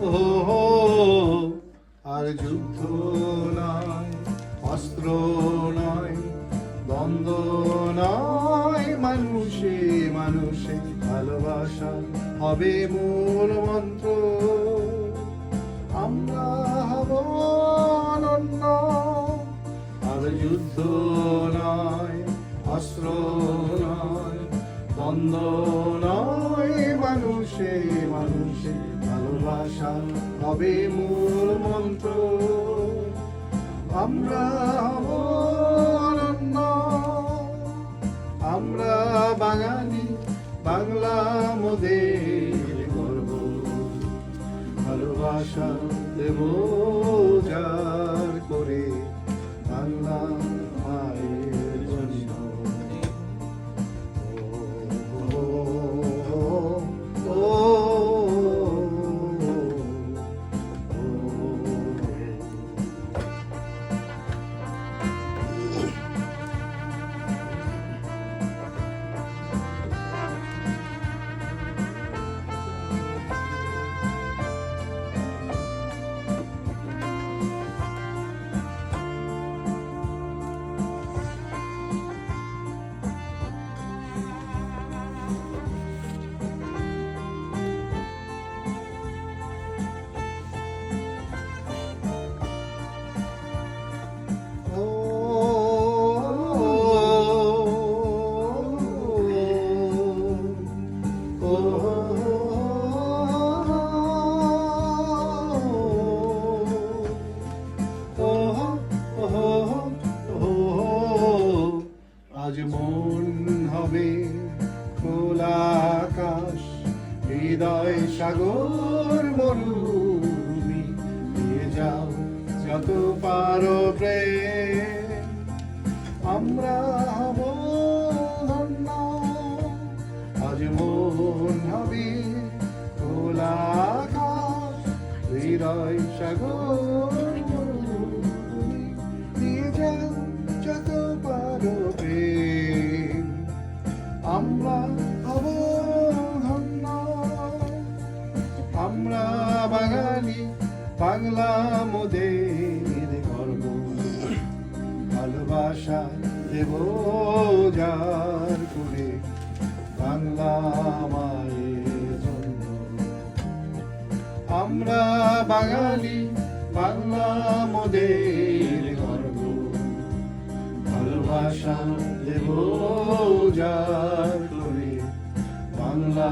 ও আর যুদ্ধ নয় অস্ত্র নয় দ্বন্দ্ব নয় মানুষে মানুষে, ভালোবাসা হবে মূল মন্ত্র। আমরা হব অনন্য, আর যুদ্ধ নয় অস্ত্র নয় দ্বন্দ্ব নয় মানুষে মানুষে ভালোবাসা হবে মূল মন্ত্র। আমরা অনন্য। আমরা বাঙালি বাংলা মোদের গর্ব। ভালোবাসা দেব আজ মন হবে খোলা আকাশ হৃদয় সাগর মরুমি দিয়ে যাও যত পারো আমরা হব ধন্য, আজ মন হবে খোলা আকাশ হৃদয় সাগর বাংলা মোদের গর্ব, ভালোবাসা দেব যার করে বাংলা মায়ের আমরা বাঙালি, বাংলা মোদের গর্ব, ভালোবাসা দেব যার করে বাংলা